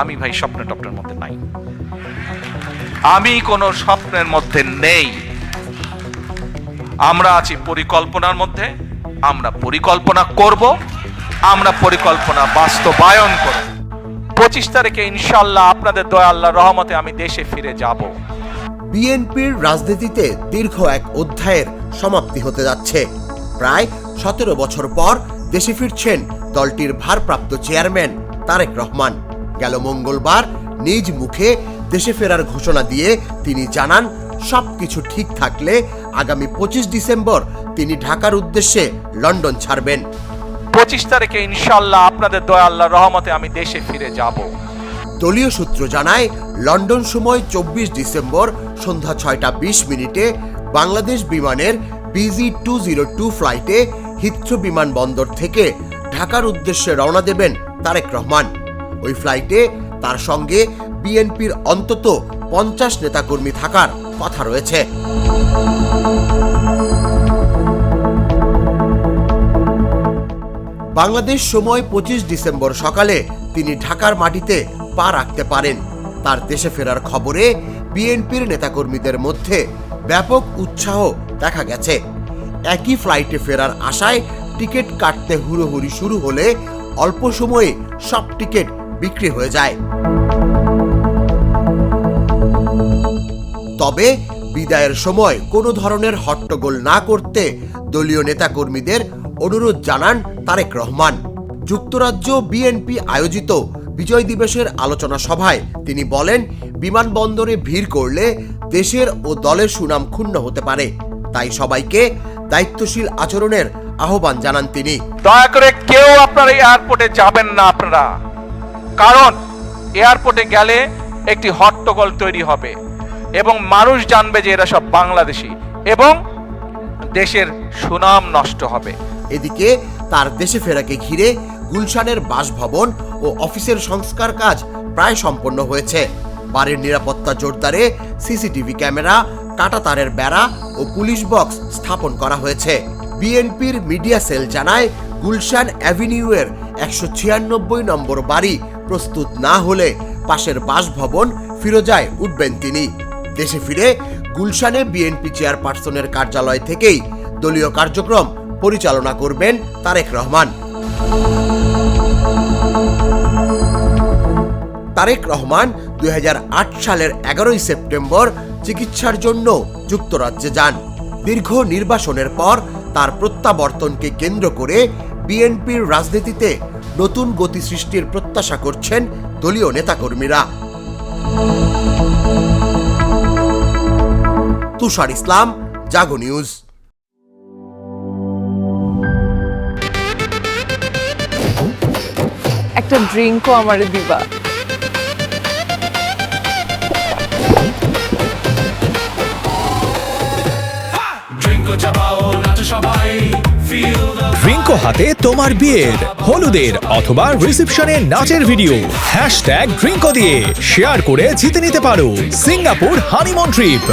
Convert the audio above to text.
আমি ভাই স্বপ্ন টপ্নের মধ্যে নাই। আমি কোনো স্বপ্নের মধ্যে নেই। আমরা আছি পরিকল্পনার মধ্যে, আমরা পরিকল্পনা করব, আমরা পরিকল্পনা বাস্তবায়ন করব। পঁচিশ তারিখে ইনশাল্লাহ আপনাদের দয়া আল্লাহ রহমতে আমি দেশে ফিরে যাব। বিএনপির রাজনীতিতে দীর্ঘ এক অধ্যায়ের সমাপ্তি হতে যাচ্ছে। প্রায় সতেরো বছর পর দেশে ফিরছেন দলটির ভারপ্রাপ্ত চেয়ারম্যান তারেক রহমান। গেল মঙ্গলবার নিজ মুখে দেশে ফেরার ঘোষণা দিয়ে তিনি জানান সবকিছু ঠিক থাকলে আগামী পঁচিশ ডিসেম্বর তিনি ঢাকার উদ্দেশ্যে লন্ডন ছাড়বেন। পঁচিশ তারিখে ইনশাল্লাহ আপনাদের দয়া আল্লাহ রহমতে আমি দেশে ফিরে যাব। দলীয় সূত্র জানায় লন্ডন সময় চব্বিশ ডিসেম্বর সন্ধ্যা ছয়টা বিশ মিনিটে বাংলাদেশ বিমানের বিজি টু জিরো টু ফ্লাইটে হিথ্রো বিমানবন্দর থেকে ঢাকার উদ্দেশ্যে রওনা দেবেন তারেক রহমান। ওই ফ্লাইটে তার সঙ্গে বিএনপির অন্তত পঞ্চাশ নেতাকর্মী থাকার কথা রয়েছে। বাংলাদেশ সময় পঁচিশ ডিসেম্বর সকালে তিনি ঢাকার মাটিতে পা রাখতে পারেন। তার দেশে ফেরার খবরে বিএনপির নেতাকর্মীদের মধ্যে ব্যাপক উৎসাহ দেখা গেছে। একই ফ্লাইটে ফেরার আশায় টিকিট কাটতে হুড়োহুড়ি শুরু হলে অল্প সময়ে সব টিকিট বিক্রি হয়ে যায়। তবে বিদায়ের সময় কোনো ধরনের হট্টগোল না করতে দলীয় নেতাকর্মীদের অনুরোধ জানান তারেক রহমান। যুক্তরাজ্য বিএনপি আয়োজিত বিজয় দিবসের আলোচনা সভায় তিনি বলেন, বিমানবন্দরে ভিড় করলে দেশের ও দলের সুনাম ক্ষুণ্ণ হতে পারে। তাই সবাইকে দায়িত্বশীল আচরণের আহ্বান জানান তিনি। দয়া করে কেউ আপনার এয়ারপোর্টে যাবেন না আপনারা। কারণ এয়ারপোর্টে গেলে একটি হট্টগোল তৈরি হবে এবং মানুষ জানবে যে এরা সব বাংলাদেশি এবং দেশের সুনাম নষ্ট হবে। এদিকে তার দেশে ফেরাকে ঘিরে গুলশানের বাসভবন ও অফিসের সংস্কার কাজ প্রায় সম্পন্ন হয়েছে। বাড়ির নিরাপত্তা জোরদারে সিসিটিভি ক্যামেরা, কাটা তারের বেড়া ও পুলিশ বক্স স্থাপন করা হয়েছে। বিএনপির মিডিয়া সেল জানায়, গুলশান অ্যাভিনিউয়ের একশো ছিয়ানব্বই নম্বর বাড়ি প্রস্তুত না হলে পাশের বাসভবন ফিরোজায় উঠবেন তিনি। দেশে ফিরে গুলশানে বিএনপি চেয়ারপারসনের কার্যালয় থেকেই দলীয় কার্যক্রম পরিচালনা করবেন তারেক রহমান। তারেক রহমান দুই হাজার আট সালের এগারোই সেপ্টেম্বর চিকিৎসার জন্য যুক্তরাজ্যে যান। দীর্ঘ নির্বাসনের পর তার প্রত্যাবর্তনকে কেন্দ্র করে বিএনপির রাজনীতিতে নতুন গতি সৃষ্টির প্রত্যাশা করছেন দলীয় নেতাকর্মীরা। তুষার ইসলাম, জাগো নিউজ। একটা ড্রিঙ্কও আমার দিবা। হাতে তোমার বিয়ের, হলুদের অথবা রিসেপশনের নাচের ভিডিও হ্যাশট্যাগ ড্রিঙ্কো দিয়ে শেয়ার করে জিতে নিতে পারো। Singapore honeymoon trip